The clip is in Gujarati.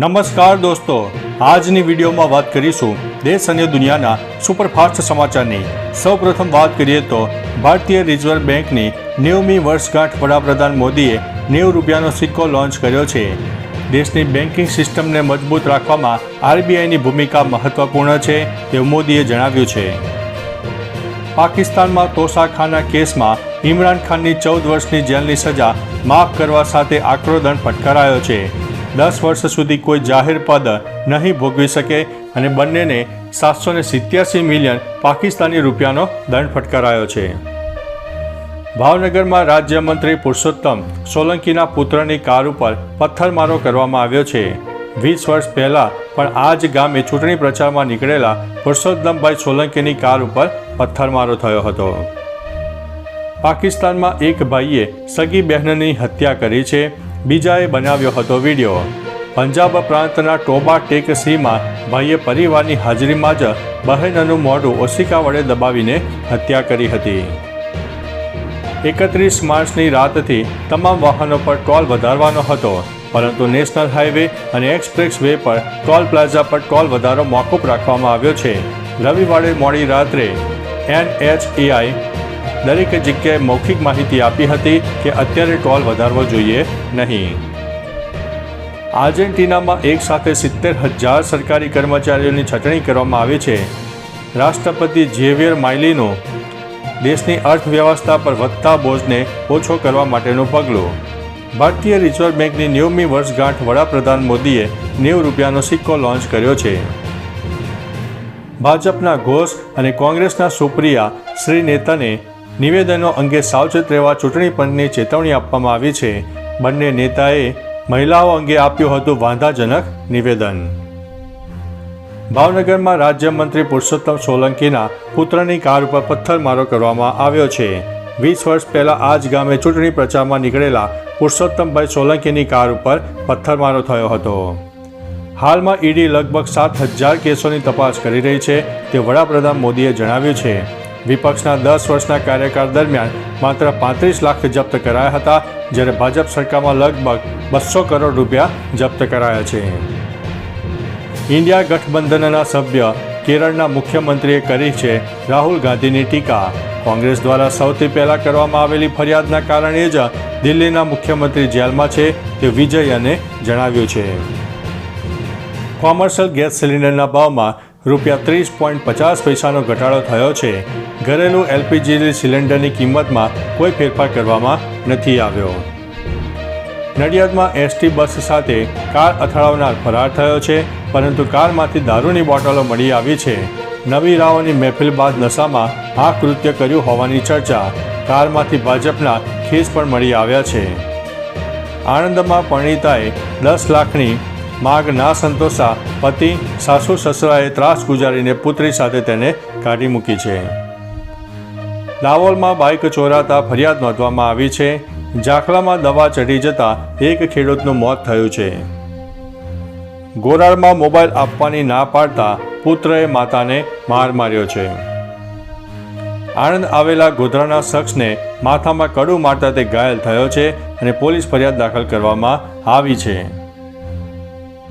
નમસ્કાર દોસ્તો, આજની વિડીયોમાં વાત કરીશું દેશ અને દુનિયાના સુપરફાસ્ટ સમાચારની. સૌપ્રથમ વાત કરીએ તો, ભારતીય રિઝર્વ બેંકની નેવમી વર્ષગાંઠ વડાપ્રધાન મોદીએ નેવું રૂપિયાનો સિક્કો લોન્ચ કર્યો છે. દેશની બેન્કિંગ સિસ્ટમને મજબૂત રાખવામાં આરબીઆઈની ભૂમિકા મહત્વપૂર્ણ છે તેવું મોદીએ જણાવ્યું છે. પાકિસ્તાનમાં તોશાખાના કેસમાં ઇમરાન ખાનની ચૌદ વર્ષની જેલની સજા માફ કરવા સાથે આક્રોદન ફટકારાયો છે. દસ વર્ષ સુધી કોઈ જાહેર પદ નહીં ભોગવી શકે અને બંનેને સાતસો ને સિત્યાસી મિલિયન પાકિસ્તાની રૂપિયાનો દંડ ફટકારાયો છે. ભાવનગરમાં રાજ્યમંત્રી પુરુષોત્તમ સોલંકીના પુત્રની કાર ઉપર પથ્થરમારો કરવામાં આવ્યો છે. વીસ વર્ષ પહેલા પણ આ જ ગામે ચૂંટણી પ્રચારમાં નીકળેલા પુરુષોત્તમભાઈ સોલંકીની કાર ઉપર પથ્થરમારો થયો હતો. પાકિસ્તાનમાં એક ભાઈએ સગી બહેનની હત્યા કરી છે. બીજાએ બનાવ્યો હતો વીડિયો. પંજાબ પ્રાંતના ટોબા ટેક સીમાં ભાઈએ પરિવારની હાજરીમાં જ બહેનનું મોઢું ઓશિકા વડે દબાવીને હત્યા કરી હતી. એકત્રીસ માર્ચની રાતથી તમામ વાહનો પર ટોલ વધારવાનો હતો, પરંતુ નેશનલ હાઈવે અને એક્સપ્રેસ વે પર ટોલ પ્લાઝા પર ટોલ વધારો મોકૂફ રાખવામાં આવ્યો છે. રવિવારે મોડી રાત્રે એનએચએઆઈ દરેક જગ્યાએ મૌખિક માહિતી આપી હતી કે અત્યારે ટોલ વધારવો જોઈએ નહીં. આર્જેન્ટિનામાં એક સાથે સિત્તેર હજાર સરકારી કર્મચારીઓની છટણી કરવામાં આવી છે. રાષ્ટ્રપતિ ઝેવિયર માઇલીનો દેશની અર્થવ્યવસ્થા પર વધતા બોજને ઓછો કરવા માટેનું પગલું. ભારતીય રિઝર્વ બેંકની નેવમી વર્ષગાંઠ વડાપ્રધાન મોદીએ નેવું રૂપિયાનો સિક્કો લોન્ચ કર્યો છે. ભાજપના ઘોષ અને કોંગ્રેસના સુપ્રિયા શ્રી નેતાને નિવેદનો અંગે સાવચેત રહેવા ચૂંટણી પંચને ચેતવણી આપવામાં આવી છે. બંને નેતાએ મહિલાઓ અંગે આપ્યું હતું વાંધાજનક નિવેદન. ભાવનગરમાં રાજ્યમંત્રી પુરુષોત્તમ સોલંકીના પુત્રની કાર ઉપર પથ્થરમારો કરવામાં આવ્યો છે. વીસ વર્ષ પહેલા આ જ ગામે ચૂંટણી પ્રચારમાં નીકળેલા પુરુષોત્તમભાઈ સોલંકીની કાર ઉપર પથ્થરમારો થયો હતો. હાલમાં ઈડી લગભગ સાત હજાર કેસોની તપાસ કરી રહી છે, તે વડાપ્રધાન મોદીએ જણાવ્યું છે. વિપક્ષના દસ વર્ષના કાર્યકાળ દરમિયાન માત્ર પાંત્રીસ લાખ જપ્ત કરાયા હતા, જ્યારે ભાજપ સરકારમાં લગભગ બસો કરોડ રૂપિયા જપ્ત કરાયા છે. ઇન્ડિયા ગઠબંધનના સભ્ય કેરળના મુખ્યમંત્રીએ કરી છે રાહુલ ગાંધીની ટીકા. કોંગ્રેસ દ્વારા સૌથી પહેલા કરવામાં આવેલી ફરિયાદના કારણે જ દિલ્હીના મુખ્યમંત્રી જેલમાં છે તે વિજયને જણાવ્યું છે. કોમર્શિયલ ગેસ સિલિન્ડરના ભાવમાં રૂપિયા ત્રીસ પોઈન્ટ પચાસ પૈસાનો ઘટાડો થયો છે. ઘરેલું એલપીજી સિલિન્ડરની કિંમતમાં કોઈ ફેરફાર કરવામાં નથી આવ્યો. નડિયાદમાં એસટી બસ સાથે કાર અથડાવનાર ફરાર થયો છે, પરંતુ કારમાંથી દારૂની બોટલો મળી આવી છે. નવી રાવની મહેફિલ બાદ નશામાં આ કૃત્ય કર્યું હોવાની ચર્ચા, કારમાંથી ભાજપના ખીસ પણ મળી આવ્યા છે. આણંદમાં પરિણીતાએ દસ લાખની માગ ના સંતોષા પતિ, સાસુ, સસરાએ ત્રાસ ગુજારીને પુત્રી સાથે તેને કાઢી મૂકી છે. દાવોલમાં બાઇક ચોરાતા ફરિયાદ નોંધવામાં આવી છે. જાખલામાં દવા ચઢી જતા એક ખેડૂતનું મોત થયું છે. ગોરાળમાં મોબાઈલ આપવાની ના પાડતા પુત્રએ માતાને માર માર્યો છે. આણંદ આવેલા ગોધરાના શખ્સને માથામાં કડું મારતા તે ઘાયલ થયો છે અને પોલીસ ફરિયાદ દાખલ કરવામાં આવી છે.